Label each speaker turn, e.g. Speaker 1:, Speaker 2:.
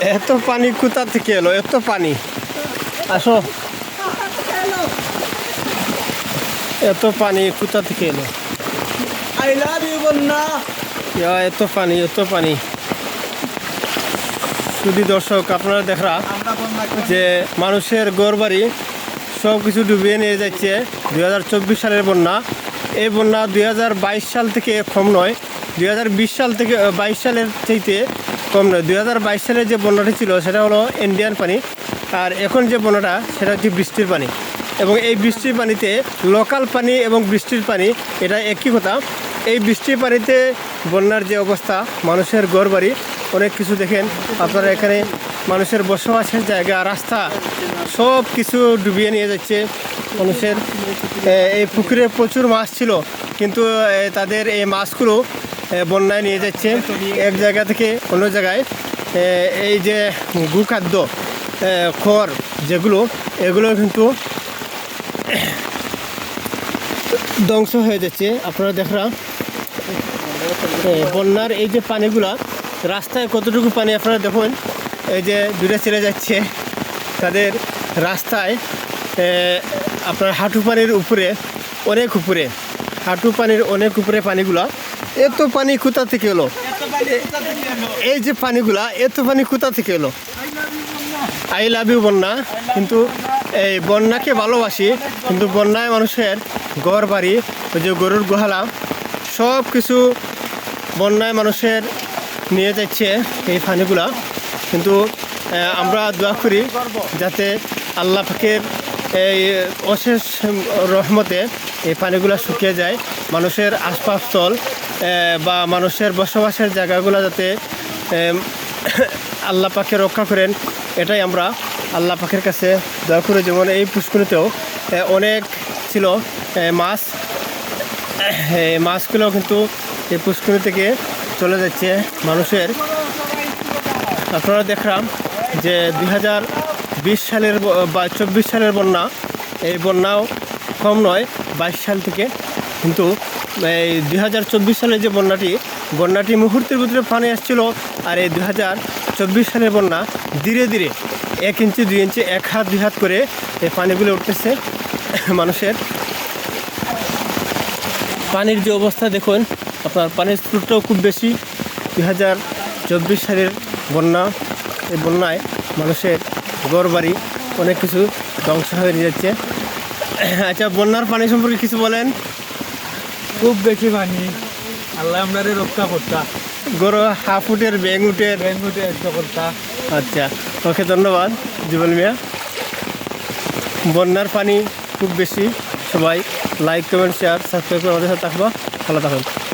Speaker 1: এত পানি কোথা থেকে এলো? এত পানি। আসো। এত পানি কোথা থেকে এলো? এত পানি এত পানি। শুধু দর্শক আপনারা দেখরা যে মানুষের গড় বাড়ি সব কিছু ডুবিয়ে নিয়ে যাচ্ছে। দুই হাজার চব্বিশ সালের বন্যা। এই বন্যা দুই হাজার বাইশ সাল থেকে কম নয় দুই হাজার বিশ সাল থেকে বাইশ সালের চাইতে কম নয়। দুই হাজার বাইশ সালের যে বন্যাটি ছিল, সেটা হলো ইন্ডিয়ান পানি। আর এখন যে বন্যাটা, সেটা হচ্ছে বৃষ্টির পানি। এবং এই বৃষ্টির পানিতে লোকাল পানি এবং বৃষ্টির পানি, এটা একই কথা। এই বৃষ্টির পানিতে বন্যার যে অবস্থা, মানুষের ঘর বাড়ি অনেক কিছু দেখেন। আপনারা এখানে মানুষের বসবাসের জায়গা, রাস্তা, সব কিছু ডুবিয়ে নিয়ে যাচ্ছে। মানুষের এই পুকুরে প্রচুর মাছ ছিল। কিন্তু তাদের এই মাছগুলো বন্যায় নিয়ে যাচ্ছে। এক জায়গা থেকে অন্য জায়গায়। এই যে গুখাদ্য খড় যেগুলো, এগুলো কিন্তু ধ্বংস হয়ে যাচ্ছে। আপনারা দেখরা বন্যার এই যে পানিগুলা, রাস্তায় কতটুকু পানি আপনারা দেখুন, এই যে দূরে চলে যাচ্ছে। তাদের রাস্তায় আপনার হাঁটু পানির উপরে অনেক উপরে, হাঁটু পানির অনেক উপরে পানিগুলা এত পানি কোথা থেকে এলো? এই যে পানিগুলা, এত পানি কোথা থেকে এলো? আই লাভ ইউ বন্যা। কিন্তু এই বন্যাকে ভালোবাসি, কিন্তু বন্যায় মানুষের ঘর বাড়ি, ওই যে গরুর গোহালা সব কিছু বন্যায় মানুষের নিয়ে যাচ্ছে এই পানিগুলা। কিন্তু আমরা দোয়া করি যাতে আল্লাহ পাকের এই অশেষ রহমতে এই পানিগুলা শুকিয়ে যায়, মানুষের আশপাশস্থল বা মানুষের বসবাসের জায়গাগুলো যাতে আল্লাহ পাকে রক্ষা করেন, এটাই আমরা আল্লাহ পাখের কাছে দয়া করে। যেমন এই পুষ্করিতেও অনেক ছিল মাছ মাছগুলো কিন্তু এই পুষ্করি থেকে চলে যাচ্ছে মানুষের। আপনারা দেখলাম যে দুই হাজার বিশ সালের বা চব্বিশ সালের বন্যা, এই বন্যাও কম নয়, বাইশ সাল থেকে কিন্তু এই দুই হাজার চব্বিশ সালের যে বন্যাটি বন্যাটি মুহূর্তের ভিতরে পানি আসছিল আর এই দুই হাজার চব্বিশ সালের বন্যা ধীরে ধীরে এক ইঞ্চি, দুই ইঞ্চি, এক হাত, দুই হাত করে এই পানিগুলো উঠতেছে মানুষের। পানির যে অবস্থা দেখুন, আপনার পানির স্রোতটাও খুব বেশি। দুই হাজার চব্বিশ সালের বন্যা, এই বন্যায় মানুষের ঘর বাড়ি অনেক কিছু ধ্বংস হয়ে যাচ্ছে। আচ্ছা বন্যার পানি সম্পর্কে কিছু বলেন।
Speaker 2: খুব বেশি পানি। আল্লাহ আমরা রক্ষা করতা।
Speaker 1: গরু হাফ উঠে ব্যাং উটের?
Speaker 2: ব্যাঙ্গুটে রক্ষা করতা।
Speaker 1: আচ্ছা ওকে ধন্যবাদ জীবন মিয়া। বন্যার পানি খুব বেশি। সবাই লাইক কমেন্ট শেয়ার সাবস্ক্রাইব করে আমাদের সাথে থাকব। ভালো থাকুন